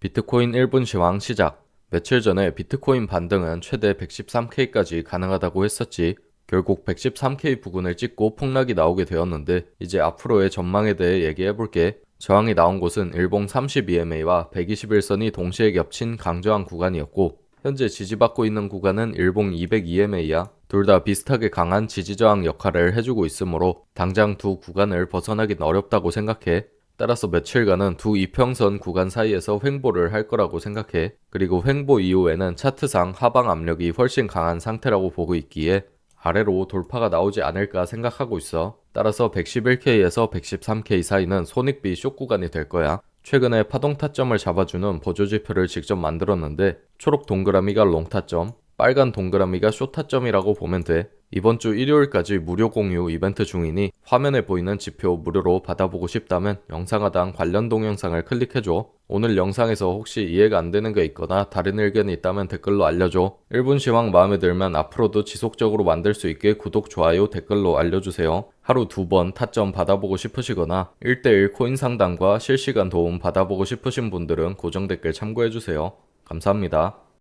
비트코인 1분 시황 시작. 며칠 전에 비트코인 반등은 최대 113K까지 가능하다고 했었지. 결국 113K 부근을 찍고 폭락이 나오게 되었는데 이제 앞으로의 전망에 대해 얘기해 볼게. 저항이 나온 곳은 일봉 32MA와 121선이 동시에 겹친 강저항 구간이었고 현재 지지받고 있는 구간은 일봉 202MA야. 둘 다 비슷하게 강한 지지저항 역할을 해주고 있으므로 당장 두 구간을 벗어나긴 어렵다고 생각해. 따라서 며칠간은 두 이평선 구간 사이에서 횡보를 할 거라고 생각해. 그리고 횡보 이후에는 차트상 하방 압력이 훨씬 강한 상태라고 보고 있기에 아래로 돌파가 나오지 않을까 생각하고 있어. 따라서 111K에서 113K 사이는 손익비 쇼 구간이 될 거야. 최근에 파동 타점을 잡아주는 보조 지표를 직접 만들었는데 초록 동그라미가 롱 타점, 빨간 동그라미가 쇼 타점이라고 보면 돼. 이번 주 일요일까지 무료 공유 이벤트 중이니 화면에 보이는 지표 무료로 받아보고 싶다면 영상 하단 관련 동영상을 클릭해줘. 오늘 영상에서 혹시 이해가 안 되는 게 있거나 다른 의견이 있다면 댓글로 알려줘. 1분 시황 마음에 들면 앞으로도 지속적으로 만들 수 있게 구독, 좋아요, 댓글로 알려주세요. 하루 두 번 타점 받아보고 싶으시거나 1대1 코인 상담과 실시간 도움 받아보고 싶으신 분들은 고정 댓글 참고해주세요. 감사합니다.